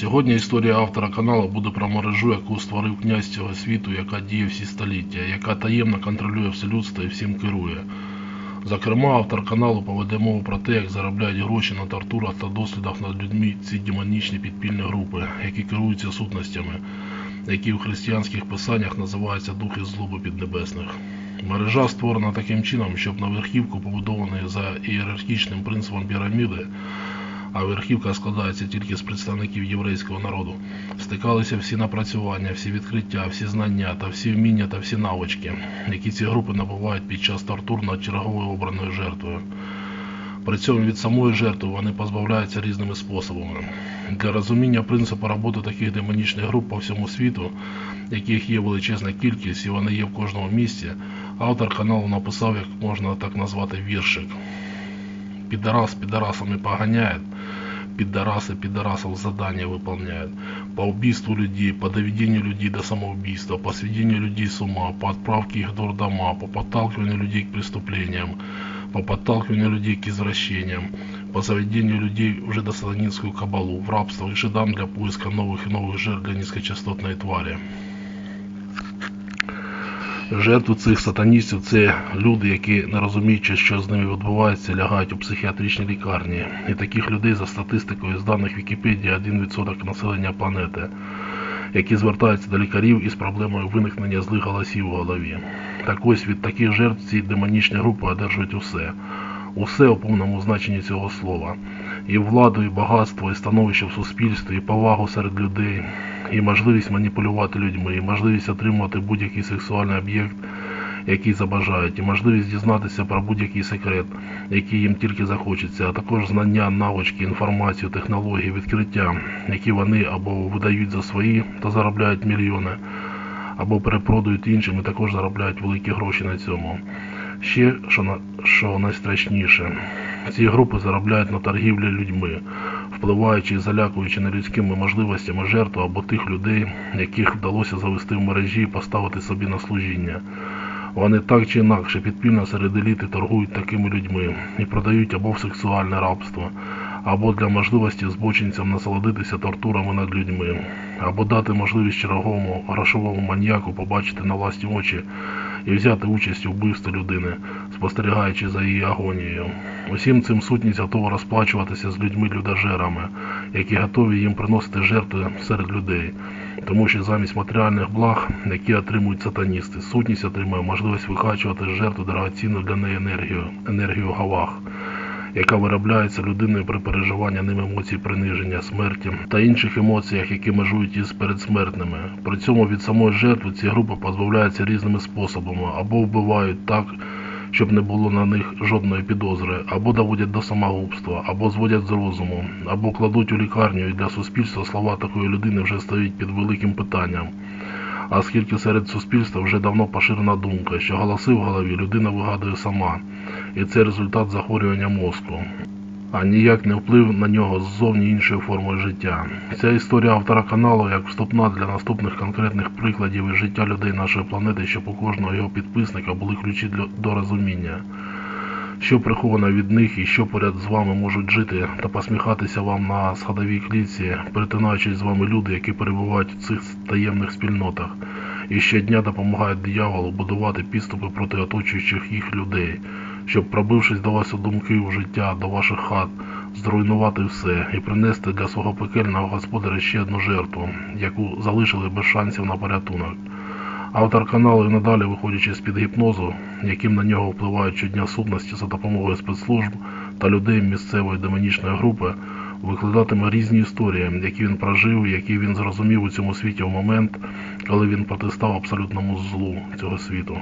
Сьогодні історія автора каналу буде про мережу, яку створив князь цього світу, яка діє всі століття, яка таємно контролює все людство і всім керує. Зокрема, автор каналу поведе мову про те, як заробляють гроші на тортурах та дослідах над людьми ці демонічні підпільні групи, які керуються сутностями, які в християнських писаннях називаються духи злоби піднебесних. Мережа створена таким чином, щоб на верхівку, побудованої за ієрархічним принципом піраміди, а верхівка складається тільки з представників єврейського народу, стикалися всі напрацювання, всі відкриття, всі знання та всі вміння та всі навички, які ці групи набувають під час тортур над черговою обраною жертвою. При цьому від самої жертви вони позбавляються різними способами. Для розуміння принципу роботи таких демонічних груп по всьому світу, яких є величезна кількість і вони є в кожному місті, автор каналу написав, як можна так назвати, віршик. Пидорас пидорасами погоняет, пидорасы пидорасов задания выполняют. По убийству людей, по доведению людей до самоубийства, по сведению людей с ума, по отправке их в дурдома, по подталкиванию людей к преступлениям, по подталкиванию людей к извращениям, по заведению людей в жидосатанинскую кабалу, в рабство к жидам для поиска новых и новых жертв для низкочастотной твари. Жертви цих сатаністів це люди, які не розуміючи, що з ними відбувається, лягають у психіатричні лікарні. І таких людей за статистикою з даних Вікіпедії 1% населення планети, які звертаються до лікарів із проблемою виникнення злих голосів у голові. Так ось від таких жертв ці демонічні групи одержують усе. Усе у повному значенні цього слова. І владу, і багатство, і становище в суспільстві, і повагу серед людей, і можливість маніпулювати людьми, і можливість отримувати будь-який сексуальний об'єкт, який забажають, і можливість дізнатися про будь-який секрет, який їм тільки захочеться, а також знання, навички, інформацію, технології, відкриття, які вони або видають за свої та заробляють мільйони, або перепродають іншим і також заробляють великі гроші на цьому. Ще що, що найстрашніше, ці групи заробляють на торгівлі людьми, впливаючи і залякуючи нелюдськими можливостями жертв або тих людей, яких вдалося завести в мережі і поставити собі на служіння. Вони так чи інакше підпільно серед еліти торгують такими людьми і продають або в сексуальне рабство, або для можливості збочинцям насолодитися тортурами над людьми, або дати можливість черговому грошовому маньяку побачити на власні очі і взяти участь у вбивстві людини, спостерігаючи за її агонією. Усім цим сутність готова розплачуватися з людьми-людожерами, які готові їм приносити жертви серед людей. Тому що замість матеріальних благ, які отримують сатаністи, сутність отримує можливість викачувати з жертви дорогоцінну для неї енергію, енергію гавах, яка виробляється людиною при переживанні ним емоцій приниження, смерті та інших емоціях, які межують із передсмертними. При цьому від самої жертви ці групи позбавляються різними способами або вбивають так, щоб не було на них жодної підозри, або доводять до самогубства, або зводять з розуму, або кладуть у лікарню і для суспільства слова такої людини вже стоять під великим питанням. Оскільки серед суспільства вже давно поширена думка, що голоси в голові людина вигадує сама, і це результат захворювання мозку, а ніяк не вплив на нього ззовні іншою формою життя. Ця історія автора каналу як вступна для наступних конкретних прикладів із життя людей нашої планети, щоб у кожного його підписника були ключі до розуміння. Що приховано від них і що поряд з вами можуть жити та посміхатися вам на сходовій клітці, перетинаючись з вами люди, які перебувають у цих таємних спільнотах, і щодня допомагають дияволу будувати підступи проти оточуючих їх людей, щоб, пробившись до вас у думки у життя, до ваших хат, зруйнувати все і принести для свого пекельного господаря ще одну жертву, яку залишили без шансів на порятунок. Автор каналу і надалі, виходячи з-під гіпнозу, яким на нього впливають щодня сутності за допомогою спецслужб та людей місцевої демонічної групи, викладатиме різні історії, які він прожив, які він зрозумів у цьому світі в момент, коли він протистав абсолютному злу цього світу.